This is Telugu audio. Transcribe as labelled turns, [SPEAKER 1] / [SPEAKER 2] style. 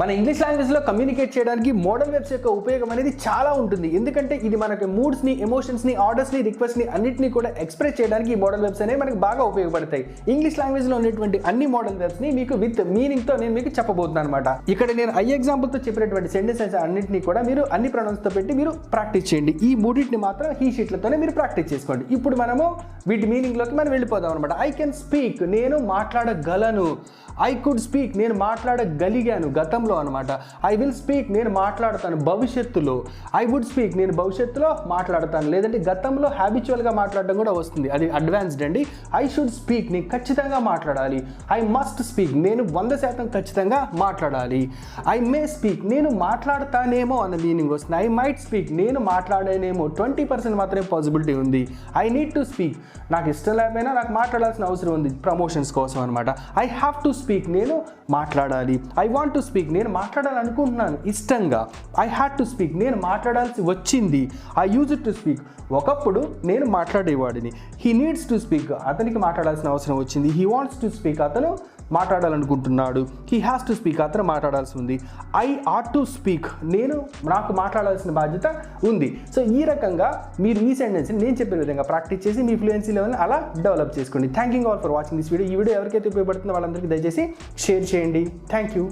[SPEAKER 1] మన ఇంగ్లీష్ లాంగ్వేజ్లో కమ్యూనికేట్ చేయడానికి మోడల్ వెబ్స్ యొక్క ఉపయోగం అనేది చాలా ఉంటుంది. ఎందుకంటే ఇది మనకి మూడ్స్ని ఎమోషన్స్ని ఆర్డర్స్ని రిక్వెస్ట్ని అన్నింటినీ కూడా ఎక్స్ప్రెస్ చేయడానికి ఈ మోడల్ వెబ్స్ అనేవి మనకి బాగా ఉపయోగపడతాయి. ఇంగ్లీష్ లాంగ్వేజ్లో ఉన్నటువంటి అన్ని మోడల్ వెబ్స్ని మీకు విత్ మీనింగ్తో నేను మీకు చెప్పబోతున్నాను అనమాట ఇక్కడ నేను ఐ ఎగ్జాంపుల్తో చెప్పినటువంటి సెంటెన్సెస్ అన్నింటినీ కూడా మీరు అన్ని ప్రొనౌన్స్తో పెట్టి మీరు ప్రాక్టీస్ చేయండి. ఈ మూడింటిని మాత్రం హీ షీట్లతోనే మీరు ప్రాక్టీస్ చేసుకోండి. ఇప్పుడు మనము వీటి మీనింగ్లోకి మనం వెళ్ళిపోదాం అనమాట ఐ కెన్ స్పీక్ నేను మాట్లాడగలను. ఐ కుడ్ స్పీక్ నేను మాట్లాడగలిగాను. గతం గతంలో అనమాట ఐ విల్ స్పీక్ నేను మాట్లాడతాను భవిష్యత్తులో. ఐ వుడ్ స్పీక్ నేను భవిష్యత్తులో మాట్లాడతాను. లేదంటే గతంలో హ్యాబిచువల్గా మాట్లాడడం కూడా వస్తుంది. అది అడ్వాన్స్డ్ అండి. ఐ షుడ్ స్పీక్ నేను ఖచ్చితంగా మాట్లాడాలి. ఐ మస్ట్ స్పీక్ నేను వంద శాతం ఖచ్చితంగా మాట్లాడాలి. ఐ మే స్పీక్ నేను మాట్లాడతానేమో అన్న మీనింగ్ వస్తుంది. ఐ మైట్ స్పీక్ నేను మాట్లాడేనేమో ట్వంటీ పర్సెంట్ మాత్రమే పాసిబిలిటీ ఉంది. ఐ నీడ్ టు స్పీక్ నాకు ఇష్టం లేకపోయినా నాకు మాట్లాడాల్సిన అవసరం ఉంది ప్రమోషన్స్ కోసం అనమాట ఐ హ్యావ్ టు స్పీక్ నేను మాట్లాడాలి. ఐ వాంట్ టు స్పీక్ నేను మాట్లాడాలనుకుంటున్నాను ఇష్టంగా. ఐ హ్యాడ్ టు స్పీక్ నేను మాట్లాడాల్సి వచ్చింది. ఐ యూజ్ టు స్పీక్ ఒకప్పుడు నేను మాట్లాడేవాడిని. హీ నీడ్స్ టు స్పీక్ అతనికి మాట్లాడాల్సిన అవసరం వచ్చింది. హీ వాంట్స్ టు స్పీక్ అతను మాట్లాడాలనుకుంటున్నాడు. హీ హ్యాస్ టు స్పీక్ అతను మాట్లాడాల్సి ఉంది. ఐ ఆట్ టు స్పీక్ నేను నాకు మాట్లాడాల్సిన బాధ్యత ఉంది. సో ఈ రకంగా మీరు ఈ సెంటెన్స్ని నేను చెప్పిన విధంగా ప్రాక్టీస్ చేసి మీ ఫ్లూయెన్సీ లెవెల్ని అలా డెవలప్ చేసుకోండి. Thank you all for watching this video ఈ వీడియో ఎవరికైతే ఉపయోగపడుతుందో వాళ్ళందరికీ దయచేసి షేర్ చేయండి. Thank you